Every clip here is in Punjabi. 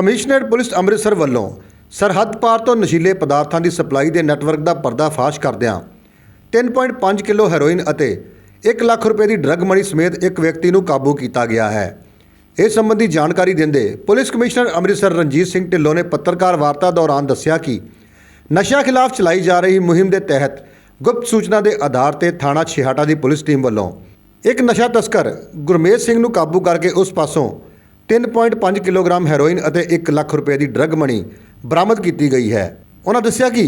ਕਮਿਸ਼ਨਰ ਪੁਲਿਸ ਅੰਮ੍ਰਿਤਸਰ ਵੱਲੋਂ ਸਰਹੱਦ ਪਾਰ ਤੋਂ ਨਸ਼ੀਲੇ ਪਦਾਰਥਾਂ ਦੀ ਸਪਲਾਈ ਦੇ ਨੈਟਵਰਕ ਦਾ ਪਰਦਾਫਾਸ਼ ਕਰਦਿਆਂ 3.5 ਕਿਲੋ ਹੈਰੋਇਨ ਅਤੇ 1 ਲੱਖ ਰੁਪਏ ਦੀ ਡਰੱਗ ਮਣੀ ਸਮੇਤ ਇੱਕ ਵਿਅਕਤੀ ਨੂੰ ਕਾਬੂ ਕੀਤਾ ਗਿਆ ਹੈ। ਇਸ ਸੰਬੰਧੀ ਜਾਣਕਾਰੀ ਦਿੰਦੇ ਪੁਲਿਸ ਕਮਿਸ਼ਨਰ ਅੰਮ੍ਰਿਤਸਰ ਰਣਜੀਤ ਸਿੰਘ ਢਿੱਲੋਂ ਨੇ ਪੱਤਰਕਾਰ ਵਾਰਤਾ ਦੌਰਾਨ ਦੱਸਿਆ ਕਿ ਨਸ਼ਿਆਂ ਖਿਲਾਫ ਚਲਾਈ ਜਾ ਰਹੀ ਮੁਹਿੰਮ ਦੇ ਤਹਿਤ ਗੁਪਤ ਸੂਚਨਾ ਦੇ ਆਧਾਰ ਤੇ ਥਾਣਾ ਛਿਹਾਟਾ ਦੀ ਪੁਲਿਸ ਟੀਮ ਵੱਲੋਂ ਇੱਕ ਨਸ਼ਾ ਤਸਕਰ ਗੁਰਮੇਜ ਸਿੰਘ ਨੂੰ ਕਾਬੂ ਕਰਕੇ ਉਸ ਪਾਸੋਂ 3.5 ਕਿਲੋਗ੍ਰਾਮ ਹੈਰੋਇਨ ਅਤੇ 1 ਲੱਖ ਰੁਪਏ ਦੀ ਡਰੱਗ ਮਣੀ ਬਰਾਮਦ ਕੀਤੀ ਗਈ ਹੈ। ਉਹਨਾਂ ਦੱਸਿਆ ਕਿ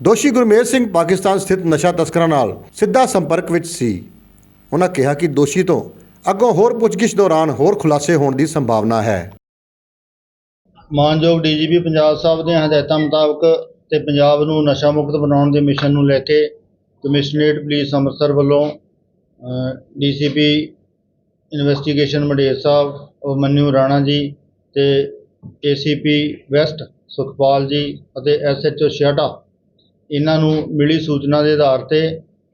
ਦੋਸ਼ੀ ਗੁਰਮੇਜ ਸਿੰਘ ਪਾਕਿਸਤਾਨ ਸਥਿਤ ਨਸ਼ਾ ਤਸਕਰਾਂ ਨਾਲ ਸਿੱਧਾ ਸੰਪਰਕ ਵਿੱਚ ਸੀ। ਉਹਨਾਂ ਕਿਹਾ ਕਿ ਦੋਸ਼ੀ ਤੋਂ ਅੱਗੋਂ ਹੋਰ ਪੁੱਛਗਿੱਛ ਦੌਰਾਨ ਹੋਰ ਖੁਲਾਸੇ ਹੋਣ ਦੀ ਸੰਭਾਵਨਾ ਹੈ। ਮਾਨਯੋਗ ਡੀਜੀਪੀ ਪੰਜਾਬ ਸਾਹਿਬ ਦੀਆਂ ਹਦਾਇਤਾਂ ਮੁਤਾਬਕ ਤੇ ਪੰਜਾਬ ਨੂੰ ਨਸ਼ਾ ਮੁਕਤ ਬਣਾਉਣ ਦੇ ਮਿਸ਼ਨ ਨੂੰ ਲੈ ਕੇ ਕਮਿਸ਼ਨਰੇਟ ਪੁਲਿਸ ਅੰਮ੍ਰਿਤਸਰ ਵੱਲੋਂ ਡੀਸੀਪੀ ਇਨਵੈਸਟੀਗੇਸ਼ਨ ਮੰਡੇਰ ਸਾਹਿਬ ਮਨਿਊ ਰਾਣਾ ਜੀ ਤੇ ਏਸੀਪੀ ਵੈਸਟ, ਸੁਖਪਾਲ ਜੀ ਅਤੇ ਐਸਐਚਓ ਛਿਆਟਾ ਇਹਨਾਂ ਨੂੰ ਮਿਲੀ ਸੂਚਨਾ ਦੇ ਆਧਾਰ ਤੇ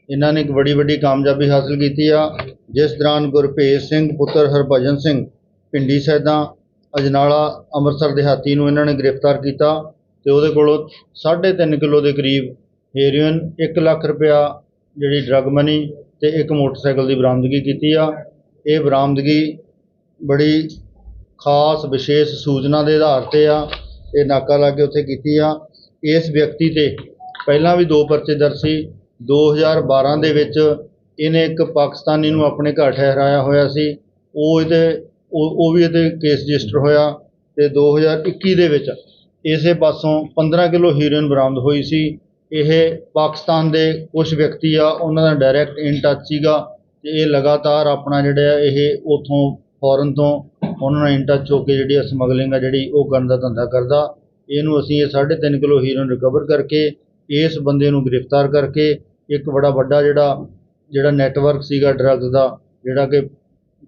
ਇਹਨਾਂ ਨੇ ਇੱਕ ਬੜੀ ਵੱਡੀ ਕਾਮਯਾਬੀ ਹਾਸਲ ਕੀਤੀ ਆ, ਜਿਸ ਦੌਰਾਨ ਗੁਰਭੇਜ ਸਿੰਘ, ਪੁੱਤਰ ਹਰਭਜਨ ਸਿੰਘ ਪਿੰਡੀ ਸੈਦਾ, ਅਜਨਾਲਾ, ਅੰਮ੍ਰਿਤਸਰ ਦਿਹਾਤੀ ਨੂੰ ਇਹਨਾਂ ਨੇ ਗ੍ਰਿਫਤਾਰ ਕੀਤਾ ਤੇ ਉਹਦੇ ਕੋਲੋਂ 3.5 ਕਿਲੋ ਦੇ ਕਰੀਬ ਹੈਰੋਇਨ 1 ਲੱਖ ਰੁਪਇਆ ਜਿਹੜੀ ਡਰੱਗ ਮਨੀ ਤੇ ਇੱਕ ਮੋਟਰਸਾਈਕਲ ਦੀ ਬਰਾਮਦਗੀ ਕੀਤੀ ਆ। ਇਹ ਬਰਾਮਦਗੀ ਬੜੀ ਖਾਸ, ਵਿਸ਼ੇਸ਼ ਸੂਚਨਾ ਦੇ ਆਧਾਰ ਤੇ ਆ, ਇਹ ਨਾਕਾ ਲਾ ਕੇ ਉੱਥੇ ਕੀਤੀ ਆ। ਇਸ ਵਿਅਕਤੀ ਤੇ ਪਹਿਲਾਂ ਵੀ ਦੋ ਪਰਚੇ ਦਰਜ ਸੀ। 2012 ਦੇ ਵਿੱਚ ਇਹਨੇ ਇੱਕ ਪਾਕਿਸਤਾਨੀ ਨੂੰ ਆਪਣੇ ਘਰ ਠਹਿਰਾਇਆ ਹੋਇਆ ਸੀ। ਉਹ ਇਹਦੇ, ਉਹ ਉਹ ਵੀ ਇਹਦੇ ਕੇਸ ਰਜਿਸਟਰ ਹੋਇਆ ਤੇ 2021 ਦੇ ਵਿੱਚ ਇਸੇ ਪਾਸੋਂ 15 ਕਿਲੋ ਹੀਰੋਇਨ ਬਰਾਮਦ ਹੋਈ ਸੀ। ਇਹ ਪਾਕਿਸਤਾਨ ਦੇ ਕੁਝ ਵਿਅਕਤੀ ਆ, ਉਹਨਾਂ ਦਾ ਡਾਇਰੈਕਟ ਇਨ ਟੱਚ ਸੀਗਾ ਤੇ ਇਹ ਲਗਾਤਾਰ ਆਪਣਾ ਜਿਹੜਾ ਆ, ਇਹ ਉਥੋਂ ਫੋਰਨ ਤੋਂ ਉਹਨਾਂ ਨਾਲ ਇਨ ਟੱਚ ਹੋ ਕੇ ਜਿਹੜੀ ਆ ਸਮਗਲਿੰਗ ਆ ਜਿਹੜੀ ਉਹ ਕਰਨ ਦਾ ਧੰਦਾ ਕਰਦਾ। ਇਹਨੂੰ ਅਸੀਂ ਇਹ 3.5 ਕਿਲੋ ਹੀਰੋਇਨ ਰਿਕਵਰ ਕਰਕੇ, ਇਸ ਬੰਦੇ ਨੂੰ ਗ੍ਰਿਫਤਾਰ ਕਰਕੇ, ਇੱਕ ਬੜਾ ਵੱਡਾ ਜਿਹੜਾ ਜਿਹੜਾ ਨੈਟਵਰਕ ਸੀਗਾ ਡਰੱਗ ਦਾ, ਜਿਹੜਾ ਕਿ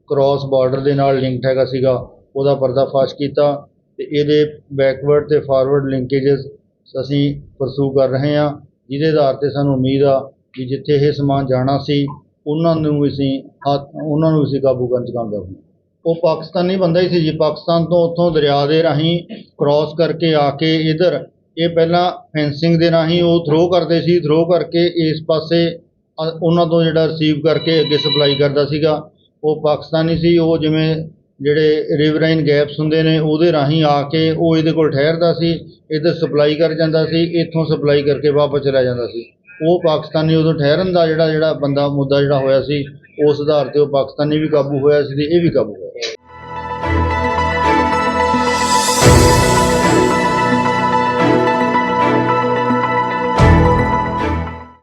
ਕ੍ਰਾਸ ਬਾਰਡਰ ਦੇ ਨਾਲ ਲਿੰਕਡ ਹੈਗਾ ਸੀਗਾ, ਉਹਦਾ ਪਰਦਾਫਾਸ਼ ਕੀਤਾ ਤੇ ਇਹਦੇ ਬੈਕਵਰਡ ਤੇ ਫਾਰਵਰਡ ਲਿੰਕੇजेस ਅਸੀਂ ਪਰਸੂ ਕਰ ਰਹੇ ਹਾਂ, ਜਿਹਦੇ ਆਧਾਰ ਤੇ ਸਾਨੂੰ ਉਮੀਦ ਆ ਕਿ ਜਿੱਥੇ ਇਹ ਸਮਾਨ ਜਾਣਾ ਸੀ, ਉਹਨਾਂ ਨੂੰ ਅਸੀਂ ਹੱਥ, ਉਹਨਾਂ ਨੂੰ ਅਸੀਂ ਕਾਬੂ ਕਰਨ ਚ ਕਾਮਯਾਬ ਹੋਏ ਉਹ ਪਾਕਿਸਤਾਨੀ ਬੰਦਾ ਹੀ ਸੀ ਜੀ। ਪਾਕਿਸਤਾਨ ਤੋਂ ਉੱਥੋਂ ਦਰਿਆ ਦੇ ਰਾਹੀਂ ਕ੍ਰਾਸ ਕਰਕੇ ਆ ਕੇ ਇਧਰ, ਇਹ ਪਹਿਲਾਂ ਫੈਂਸਿੰਗ ਦੇ ਰਾਹੀਂ ਉਹ ਥਰੋ ਕਰਦੇ ਸੀ। ਥਰੋ ਕਰਕੇ ਇਸ ਪਾਸੇ ਅ- ਉਹਨਾਂ ਤੋਂ ਜਿਹੜਾ ਰਿਸੀਵ ਕਰਕੇ ਅੱਗੇ ਸਪਲਾਈ ਕਰਦਾ ਸੀਗਾ। ਉਹ ਪਾਕਿਸਤਾਨੀ ਸੀ। ਉਹ ਜਿਵੇਂ ਜਿਹੜੇ ਰਿਵਰਾਈਨ ਗੈਪਸ ਹੁੰਦੇ ਨੇ, ਉਹਦੇ ਰਾਹੀਂ ਆ ਕੇ ਉਹ ਇਹਦੇ ਕੋਲ ਠਹਿਰਦਾ ਸੀ। ਇੱਧਰ ਸਪਲਾਈ ਕਰ ਜਾਂਦਾ ਸੀ। ਇੱਥੋਂ ਸਪਲਾਈ ਕਰਕੇ ਵਾਪਸ ਚਲਾ ਜਾਂਦਾ ਸੀ। ਉਹ ਪਾਕਿਸਤਾਨੀ ਉਦੋਂ ਠਹਿਰਨ ਦਾ ਜਿਹੜਾ ਜਿਹੜਾ ਬੰਦਾ, ਮੁੱਦਾ ਜਿਹੜਾ ਹੋਇਆ ਸੀ, ਉਸ ਆਧਾਰ ਤੇ ਉਹ ਪਾਕਿਸਤਾਨੀ ਵੀ ਕਾਬੂ ਹੋਇਆ ਸੀ ਤੇ ਇਹ ਵੀ ਕਾਬੂ ਹੋਇਆ